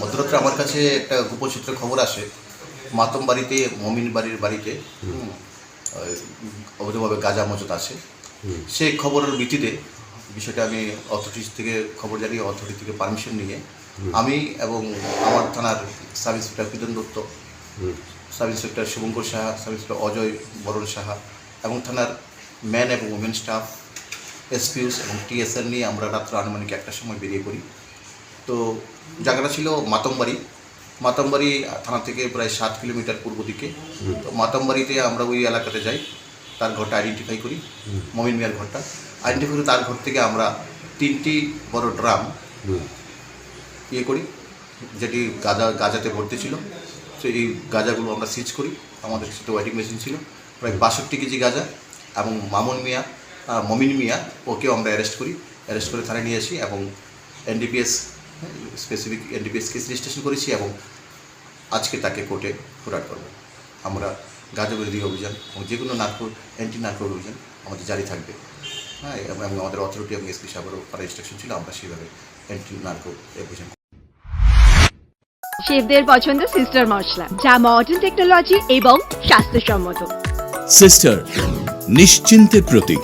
মধ্যরাত্রে আমার কাছে একটা গোপসূত্রে খবর আসে। মাতম বাড়িতে মমিন বাড়ির বাড়িতে অবৈধভাবে গাঁজা মজুত আছে। সেই খবরের ভিত্তিতে বিষয়টা আমি অথরিটিস থেকে খবর জানিয়ে অথরিটি থেকে পারমিশন নিয়ে আমি এবং আমার থানার sub inspector Pitan Dutta sub inspector Shubhankar Saha sub inspector Ajay Baran Saha এবং থানার ম্যান এবং উমেন স্টাফ এসপিউস এবং টিএসএল নিয়ে আমরা রাত্র আনুমানিক একটা সময় বেরিয়ে পড়ি। তো জায়গাটা ছিল মাতমবাড়ি মাতমবাড়ি থানা থেকে প্রায় সাত কিলোমিটার পূর্ব দিকে। তো মাতমবাড়িতে আমরা ওই এলাকাতে যাই তার ঘরটা আইডেন্টিফাই করি মমিন মিয়ার ঘরটা। আইডেন্টিফাই করে তার ঘর থেকে আমরা তিনটি বড় ড্রাম ইয়ে করি যেটি গাঁজা গাঁজাতে ভর্তি ছিল। তো এই গাঁজাগুলো আমরা সিজ করি। আমাদের সাথে ওয়েটিং মেশিন ছিল। প্রায় বাষট্টি কেজি গাঁজা এবং মামুন মিয়া মমিন মিয়া ওকেও আমরা অ্যারেস্ট করি। অ্যারেস্ট করে থানায় নিয়ে আসি এবং NDPS specific NDPS case registration করেছি এবং আজকে তাকে কোর্টে ফোরাট করব। আমরা গাঁজা বিরোধী অভিযান এবং যে কোনো নার্কো অ্যান্টি নার্কো অভিযান আমাদের জারি থাকবে। হ্যাঁ এবং এবং আমাদের অথরিটি এবং এসপি সাহেবেরও তারা ইনস্ট্রাকশন ছিল আমরা সেইভাবে অ্যান্টি নার্কো অভিযান শেফদের পছন্দ সিস্টার মশলা যা মডার্ন টেকনোলজি এবং স্বাস্থ্যসম্মত। সিস্টার নিশ্চিন্তের প্রতীক।